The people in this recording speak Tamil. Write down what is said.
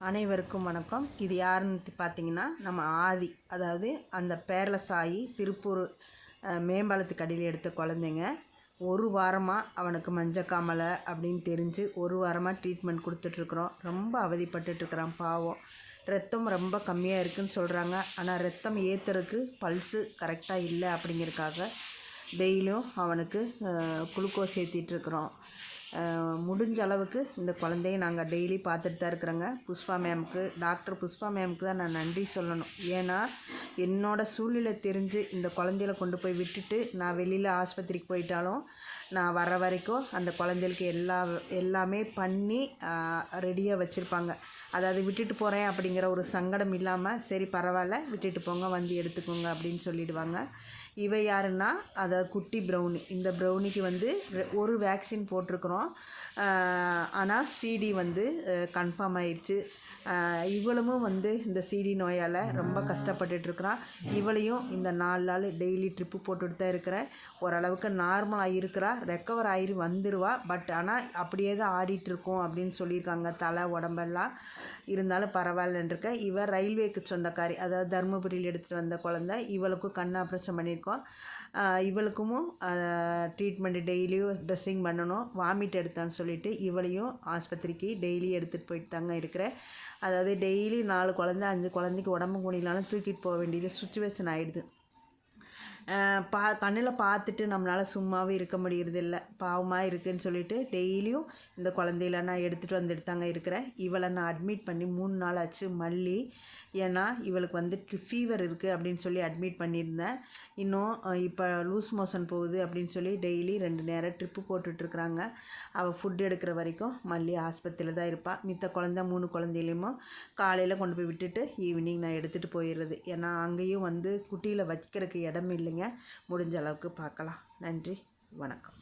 அனைவருக்கும் வணக்கம். இது யாருன்னு பார்த்தீங்கன்னா நம்ம ஆதி. அதாவது அந்த பேரலசாயி திருப்பூர் மேம்பாலத்துக்கு அடியில் எடுத்த குழந்தைங்க. ஒரு வாரமாக அவனுக்கு மஞ்சக்காமலை அப்படின்னு தெரிஞ்சு ஒரு வாரமாக ட்ரீட்மெண்ட் கொடுத்துட்ருக்குறோம். ரொம்ப அவதிப்பட்டுட்ருக்குறான் பாவம். ரத்தம் ரொம்ப கம்மியாக இருக்குன்னு சொல்கிறாங்க ஆனால் ரத்தம் ஏற்றுறதுக்கு பல்ஸு கரெக்டாக இல்லை அப்படிங்கிறதுக்காக டெய்லியும் அவனுக்கு குளுக்கோஸ் ஏற்றிட்டுருக்குறோம் முடிஞ்ச அளவுக்கு இந்த குழந்தைய நாங்கள் டெய்லி பார்த்துட்டு தான் இருக்கிறோங்க. புஷ்பா மேம்க்கு டாக்டர் புஷ்பா மேம்க்கு தான் நான் நன்றி சொல்லணும். ஏன்னா என்னோடய சூழ்நிலை தெரிஞ்சு இந்த குழந்தையில கொண்டு போய் விட்டுட்டு நான் வெளியில் ஆஸ்பத்திரிக்கு போயிட்டாலும் நான் வர வரைக்கும் அந்த குழந்தைகளுக்கு எல்லா எல்லாமே பண்ணி ரெடியாக வச்சுருப்பாங்க. அதாவது விட்டுட்டு போகிறேன் அப்படிங்கிற ஒரு சங்கடம் இல்லாமல் சரி பரவாயில்ல விட்டுட்டு போங்க வந்து எடுத்துக்கோங்க அப்படின்னு சொல்லிடுவாங்க. இவை யாருன்னா அதை குட்டி ப்ரௌனி. இந்த ப்ரௌனிக்கு வந்து ஒரு வேக்சின் போட்டிருக்குறோம். ஆனால் சிடி வந்து கன்ஃபார்ம் ஆயிடுச்சு ஆஹ் இவளும் வந்து இந்த சிடி நோயால் ரொம்ப கஷ்டப்பட்டுட்டு இருக்கிறா இவளையும் இந்த நாலு நாள் டெய்லி ட்ரிப்பு போட்டுட்டு தான் இருக்கிறேன் ஓரளவுக்கு நார்மலாக இருக்கிறா. ரெக்கவர் ஆகி வந்துடுவா பட் ஆனால் அப்படியே தான் ஆடிட்டுருக்கோம் அப்படின்னு சொல்லியிருக்காங்க. தலை உடம்பெல்லாம் இருந்தாலும் பரவாயில்லன்னு இவள் ரயில்வேக்கு சொந்தக்காரி அதாவது தருமபுரியில் எடுத்துகிட்டு வந்த குழந்தை. இவளுக்கும் கண் ஆப்ரேஷன் பண்ணியிருக்கோம். இவளுக்கும் ட்ரீட்மெண்ட் டெய்லியும் ட்ரெஸ்ஸிங் பண்ணணும். வாமிட் எடுத்தான்னு சொல்லிட்டு இவளையும் ஆஸ்பத்திரிக்கு டெய்லி எடுத்துகிட்டு போயிட்டு தாங்க இருக்கிறேன் அதாவது டெய்லி நாலு குழந்தை அஞ்சு குழந்தைக்கு உடம்பு முடியலனாலும் தூக்கிட்டு போக வேண்டியது சுச்சுவேஷன் ஆகிடுது பா கண்ணில் பார்த்துட்டு நம்மளால் சும்மாவே இருக்க முடியறதில்ல. பாவமாக இருக்குதுன்னு சொல்லிட்டு டெய்லியும் இந்த குழந்தையில நான் எடுத்துகிட்டு வந்துட்டு தாங்க இருக்கிறேன். இவளை நான் அட்மிட் பண்ணி மூணு நாள் ஆச்சு மல்லி. ஏன்னா இவளுக்கு வந்துட்டு ஃபீவர் இருக்குது அப்படின்னு சொல்லி அட்மிட் பண்ணியிருந்தேன். இன்னும் இப்போ லூஸ் மோஷன் போகுது அப்படின்னு சொல்லி டெய்லி ரெண்டு நேரம் ட்ரிப்பு போட்டுட்ருக்குறாங்க அவள் ஃபுட் எடுக்கிற வரைக்கும் மல்லி ஆஸ்பத்திரியில் தான் இருப்பாள் மித்த குழந்த மூணு குழந்தையிலையுமோ காலையில் கொண்டு போய் விட்டுட்டு ஈவினிங் நான் எடுத்துகிட்டு போயிடுறது. ஏன்னா அங்கேயும் வந்து குட்டியில் வைக்கிறதுக்கு இடம் இல்லைங்க. முடிஞ்ச அளவுக்கு பார்க்கலாம். நன்றி. வணக்கம்.